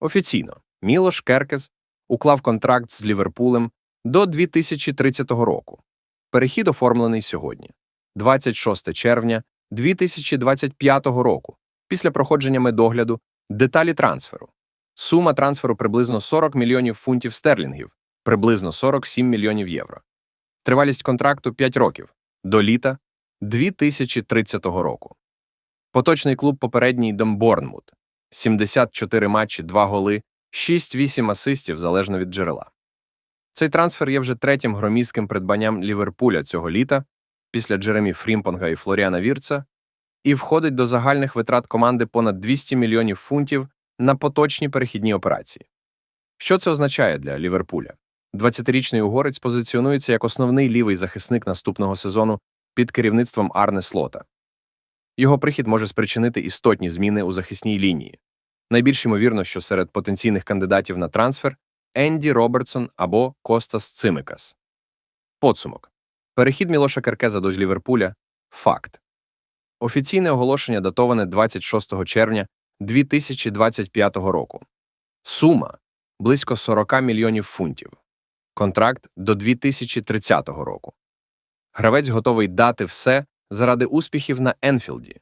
Офіційно Мілош Керкес уклав контракт з Ліверпулем до 2030 року. Перехід оформлений сьогодні, 26 червня 2025 року, після проходження медогляду деталі трансферу. Сума трансферу приблизно 40 мільйонів фунтів стерлінгів, приблизно 47 мільйонів євро. Тривалість контракту 5 років до літа 2030 року. Поточний клуб попередній Дом Борнмут. 74 матчі, 2 голи, 6-8 асистів залежно від джерела. Цей трансфер є вже третім громістким придбанням Ліверпуля цього літа після Джеремі Фрімпонга і Флоріана Вірца і входить до загальних витрат команди понад 200 мільйонів фунтів на поточні перехідні операції. Що це означає для Ліверпуля? 20-річний угорець позиціонується як основний лівий захисник наступного сезону під керівництвом Арне Слота. Його прихід може спричинити істотні зміни у захисній лінії. Найбільш ймовірно, що серед потенційних кандидатів на трансфер Енді Робертсон або Костас Цимикас. Подсумок. Перехід Мілоша Керкеза до Ліверпуля – факт. Офіційне оголошення датоване 26 червня 2025 року. Сума – близько 40 мільйонів фунтів. Контракт до 2030 року. Гравець готовий дати все заради успіхів на Енфілді.